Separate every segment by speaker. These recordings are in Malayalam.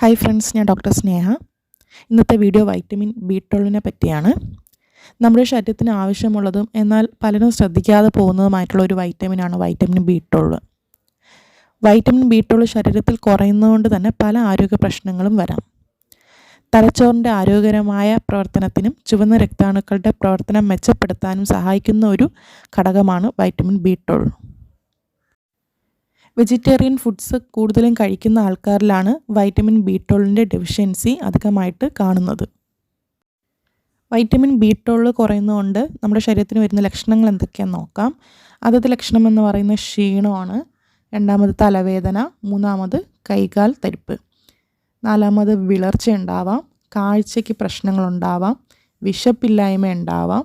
Speaker 1: ഹായ് ഫ്രണ്ട്സ് ഞാൻ ഡോക്ടർ സ്നേഹ. ഇന്നത്തെ വീഡിയോ വൈറ്റമിൻ ബി ട്വൽവിനെ പറ്റിയാണ്. നമ്മുടെ ശരീരത്തിന് ആവശ്യമുള്ളതും എന്നാൽ പലരും ശ്രദ്ധിക്കാതെ പോകുന്നതുമായിട്ടുള്ള ഒരു വൈറ്റമിനാണ് vitamin B twelve vitamin B twelve ശരീരത്തിൽ കുറയുന്നതുകൊണ്ട് തന്നെ പല ആരോഗ്യ പ്രശ്നങ്ങളും വരാം. തലച്ചോറിന്റെ ആരോഗ്യകരമായ പ്രവർത്തനത്തിനും ചുവന്ന രക്താണുക്കളുടെ പ്രവർത്തനം മെച്ചപ്പെടുത്താനും സഹായിക്കുന്ന ഒരു ഘടകമാണ് vitamin B twelve vegetarian foods കൂടുതലും കഴിക്കുന്ന ആൾക്കാരിലാണ് വൈറ്റമിൻ ബി ട്വൽവിന്റെ ഡെഫിഷ്യൻസി അധികമായിട്ട് കാണുന്നത്. വൈറ്റമിൻ ബി ട്വൽവ് കുറയുന്നതുകൊണ്ട് നമ്മുടെ ശരീരത്തിന് വരുന്ന ലക്ഷണങ്ങൾ എന്തൊക്കെയാണെന്ന് നോക്കാം. ആദ്യത്തെ ലക്ഷണം എന്ന് പറയുന്നത് ക്ഷീണമാണ്. രണ്ടാമത് തലവേദന. മൂന്നാമത് കൈകാൽ തരിപ്പ്. നാലാമത് വിളർച്ച ഉണ്ടാവാം. കാഴ്ചയ്ക്ക് പ്രശ്നങ്ങളുണ്ടാവാം വിശപ്പില്ലായ്മ ഉണ്ടാവാം.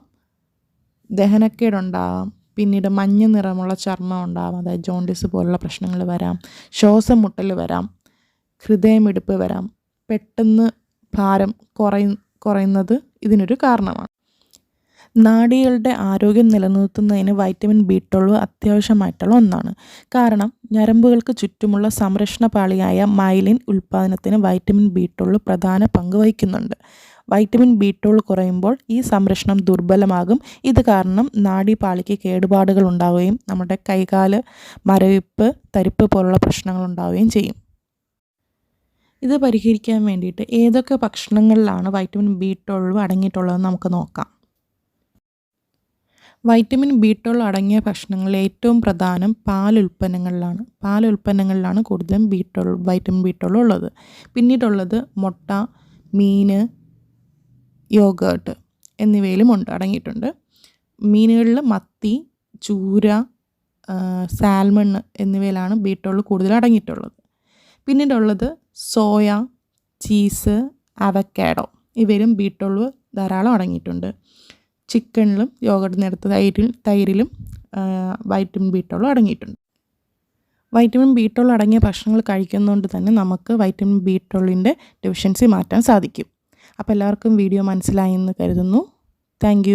Speaker 1: ദഹനക്കേടുണ്ടാവാം. പിന്നീട് മഞ്ഞ നിറമുള്ള ചർമ്മം ഉണ്ടാവാം അതായത് ജോണ്ടിസ് പോലുള്ള പ്രശ്നങ്ങൾ വരാം ശ്വാസം മുട്ടൽ വരാം ഹൃദയമിടിപ്പ് വരാം. പെട്ടെന്ന് ഭാരം കുറയ കുറയുന്നത് ഇതിനൊരു കാരണമാണ്. നാഡികളുടെ ആരോഗ്യം നിലനിർത്തുന്നതിന് വൈറ്റമിൻ ബി ട്വൽവ് അത്യാവശ്യമായിട്ടുള്ള ഒന്നാണ്. കാരണം ഞരമ്പുകൾക്ക് ചുറ്റുമുള്ള സംരക്ഷണ പാളിയായ മൈലിൻ ഉൽപ്പാദനത്തിന് വൈറ്റമിൻ ബി ട്വൽവ് പ്രധാന പങ്ക് വഹിക്കുന്നുണ്ട്. വൈറ്റമിൻ ബി ട്വൽവ് കുറയുമ്പോൾ ഈ സംരക്ഷണം ദുർബലമാകും. ഇത് കാരണം നാഡീപാളിക്ക് കേടുപാടുകൾ ഉണ്ടാവുകയും നമ്മുടെ കൈകാൽ മരവിപ്പ് തരിപ്പ് പോലുള്ള പ്രശ്നങ്ങൾ ഉണ്ടാവുകയും ചെയ്യും. ഇത് പരിഹരിക്കാൻ വേണ്ടിയിട്ട് ഏതൊക്കെ ഭക്ഷണങ്ങളിലാണ് വൈറ്റമിൻ ബി ട്വൽവ് അടങ്ങിയിട്ടുള്ളതെന്ന് നമുക്ക് നോക്കാം. വൈറ്റമിൻ ബി ട്വൽവ് അടങ്ങിയ ഭക്ഷണങ്ങളിൽ ഏറ്റവും പ്രധാനം പാൽ ഉൽപ്പന്നങ്ങളിലാണ്. പാൽ ഉൽപ്പന്നങ്ങളിലാണ് കൂടുതലും B twelve vitamin B twelve ഉള്ളത്. പിന്നീടുള്ളത് മുട്ട മീൻ യോഗേർട്ട് എന്നിവയിലും ഉണ്ട് അടങ്ങിയിട്ടുണ്ട്. മീനുകളിൽ മത്തി ചൂര സാൽമൺ എന്നിവയിലാണ് ബി ട്വൽവ് കൂടുതൽ അടങ്ങിയിട്ടുള്ളത്. പിന്നീടുള്ളത് സോയ ചീസ് അവക്കാഡോ ഇവയിലും ബി ട്വൽവ് ധാരാളം അടങ്ങിയിട്ടുണ്ട്. ചിക്കനിലും നേരത്തെ തൈരിൽ തൈരിലും വൈറ്റമിൻ ബി ട്വൽവ് അടങ്ങിയിട്ടുണ്ട്. വൈറ്റമിൻ ബി ട്വൽവ് അടങ്ങിയ ഭക്ഷണങ്ങൾ കഴിക്കുന്നതുകൊണ്ട് തന്നെ നമുക്ക് വൈറ്റമിൻ ബീട്രോളിന്റെ ഡെഫിഷ്യൻസി മാറ്റാൻ സാധിക്കും. അപ്പോൾ എല്ലാവർക്കും വീഡിയോ മനസ്സിലായി എന്ന് കരുതുന്നു. താങ്ക്